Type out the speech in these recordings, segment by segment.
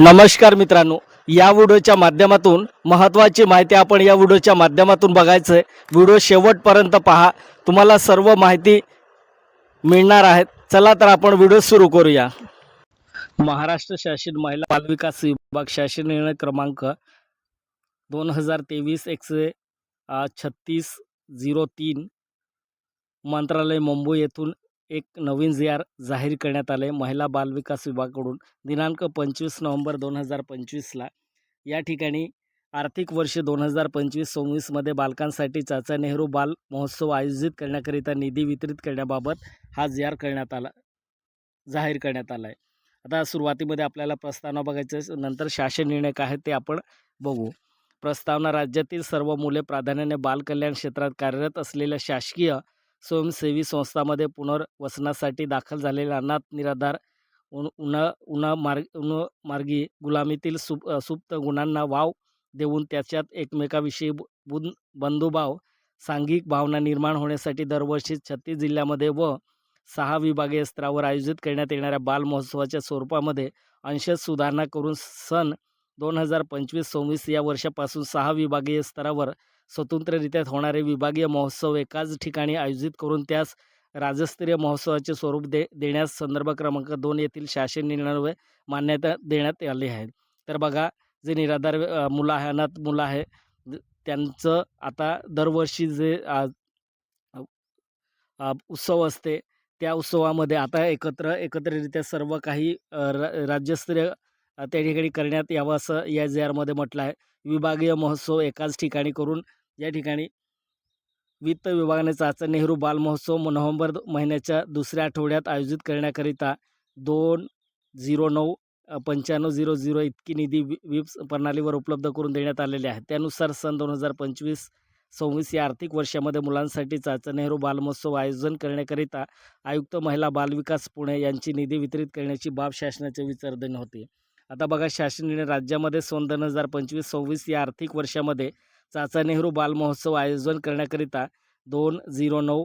नमस्कार मित्रांनो या व्हिडिओच्या माध्यमातून महत्त्वाची माहिती आपण या व्हिडिओच्या माध्यमातून बघायचं आहे व्हिडिओ शेवटपर्यंत पहा. तुम्हाला सर्व माहिती मिळणार आहेत चला तर आपण व्हिडिओ सुरू करूया. महाराष्ट्र शासन महिला बालविकास विभाग शासन निर्णय क्रमांक दोन हजार तेवीस एकशे छत्तीस झिरो तीन मंत्रालय मुंबई येथून एक नवीन जी आर जाहीर करण्यात आले महिला बालविकास विभागाकडून. दिनांक पंचवीस नोव्हेंबर दोन हजार पंचवीसला या ठिकाणी आर्थिक वर्ष दोन हजार पंचवीस सव्वीसमध्ये बालकांसाठी चाचा नेहरू बाल महोत्सव आयोजित करण्याकरिता निधी वितरित करण्याबाबत हा जी आर करण्यात आला जाहीर करण्यात आला आहे आता सुरुवातीमध्ये आपल्याला प्रस्तावना बघायचं नंतर शासन निर्णय काय आहेत ते आपण बघू. प्रस्तावना राज्यातील सर्व मुले प्राधान्याने बालकल्याण क्षेत्रात कार्यरत असलेल्या शासकीय स्वयंसेवी संस्थांमध्ये पुनर्वसनासाठी दाखल झालेल्या अनाथ निराधार उन उन्हा उन्हा मार्ग मार्गी गुलामीतील सुप सुप्त गुणांना वाव देऊन त्याच्यात एकमेकाविषयी बु- बुन बंधुभाव सांघिक भावना निर्माण होण्यासाठी दरवर्षी छत्तीस जिल्ह्यामध्ये व सहा विभागीय स्तरावर आयोजित करण्यात येणाऱ्या बालमहोत्सवाच्या स्वरूपामध्ये अंशत सुधारणा करून सन दोन हजार पंचवीस सव्वीस या वर्षापासून सहा विभागीय स्तरावर स्वतंत्ररित्या होणारे विभागीय महोत्सव एकाच ठिकाणी आयोजित करून त्यास राज्यस्तरीय महोत्सवाचे स्वरूप दे देण्यास संदर्भ क्रमांक दोन येथील शासन निर्णय मान्यता देण्यात आली आहे. तर बघा जे निराधार मुलं आहे अनाथ मुलं आहे ज- त्यांचं आता दरवर्षी जे उत्सव असते त्या उत्सवामध्ये आता एकत्र एकत्ररित्या सर्व काही र राज्यस्तरीय त्या ठिकाणी करण्यात यावं असं या जे आरमध्ये म्हटलं आहे. विभागीय महोत्सव एकाच ठिकाणी करून या ठिकाणी वित्त विभागाने चाचा नेहरू बाल महोत्सव नोव्हेंबर महिन्याच्या दुसऱ्या आठवड्यात आयोजित करण्याकरिता दोन झिरो नऊ पंच्याण्णव झिरो झिरो इतकी निधी वि विप्स प्रणालीवर उपलब्ध करून देण्यात आलेली आहे. त्यानुसार सन दोन हजार पंचवीस सव्वीस या आर्थिक वर्षामध्ये मुलांसाठी चाचा नेहरू बालमहोत्सव आयोजन करण्याकरिता आयुक्त महिला बालविकास पुणे यांची निधी वितरित करण्याची बाब शासनाच्या विचारधनी होती. आता बघा शासनाने राज्यामध्ये सन दोन हजार पंचवीस सव्वीस या आर्थिक वर्षामध्ये चाचा नेहरू बालमहोत्सव आयोजन करण्याकरिता दोन झिरो नऊ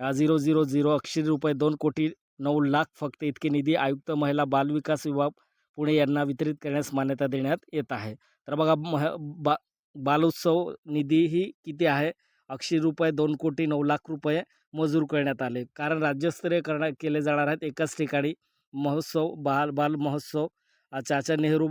झिरो झिरो झिरो अक्षरी रुपये दोन कोटी नऊ लाख फक्त इतके निधी आयुक्त महिला बालविकास विभाग पुणे यांना वितरित करण्यास मान्यता देण्यात येत आहे. तर बघा मह बा बालोत्सव निधी ही किती आहे? अक्षर रुपये दोन कोटी नऊ लाख रुपये मंजूर करण्यात आले. कारण राज्यस्तरीय करण्या केले जाणार आहेत एकाच ठिकाणी महोत्सव बाल बाल महोत्सव. चाचा नेहरू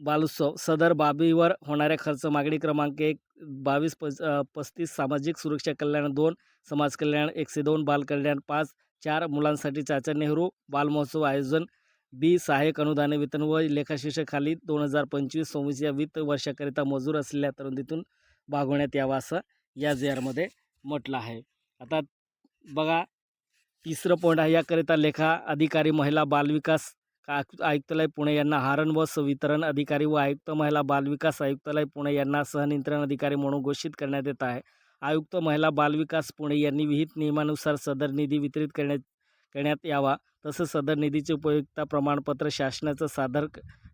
बालोत्सव सदर बाबीवर होणाऱ्या खर्च मागणी क्रमांक एक बावीस पस पस्तीस सामाजिक सुरक्षा कल्याण दोन समाज कल्याण एकशे दोन बालकल्याण पाच चार मुलांसाठी चाचा नेहरू बालमहोत्सव आयोजन बी सहाय्यक अनुदाने वेतन व लेखाशीर्षखाली दोन हजार पंचवीस सव्वीस या वित्त वर्षाकरिता मजूर असलेल्या तरुणीतून भागवण्यात यावा असं या जे आरमध्ये म्हटलं आहे. आता बघा तिसरं पॉईंट आहे याकरिता लेखा अधिकारी महिला बालविकास आयुक्तालय पुणे यांना हारण व वितरण अधिकारी व आयुक्त महिला बालविकास आयुक्तालय पुणे यांना सहनियंत्रण अधिकारी म्हणून घोषित करण्यात येत आहे. आयुक्त महिला बालविकास पुणे यांनी विहित नियमानुसार सदर निधी वितरित करण्यात करण्यात यावा तसंच सदर निधीचे उपयुक्तता प्रमाणपत्र शासनाचं सादर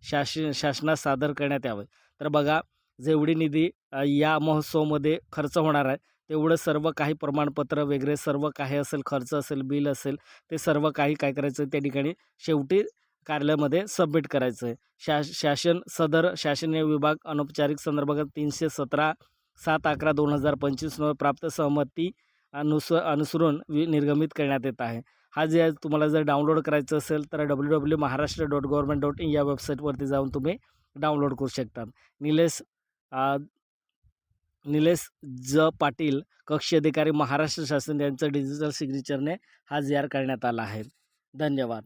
शास शासन शासनास सादर करण्यात यावे. तर बघा जेवढी निधी या महोत्सवामध्ये खर्च होणार आहे तेवढं सर्व काही प्रमाणपत्र वगैरे सर्व काही असेल खर्च असेल बिल असेल ते सर्व काही काय करायचं त्या ठिकाणी शेवटी कार्यालयामध्ये सबमिट करायचं आहे. शा शासन सदर शासनीय विभाग अनौपचारिक संदर्भात तीनशे सतरा सात अकरा दोन हजार पंचवीसमध्ये प्राप्त सहमती अनुस अनुसरून वि निर्गमित करण्यात येत आहे. हा जे तुम्हाला जर डाउनलोड करायचं असेल तर W W Maharashtra dot government dot in या वेबसाईटवरती जाऊन तुम्ही डाउनलोड करू शकता. निलेश आ, निलेश ज. पाटील कक्ष अधिकारी महाराष्ट्र शासन यांचं डिजिटल सिग्नेचरने हा जी आर करण्यात आला आहे. धन्यवाद.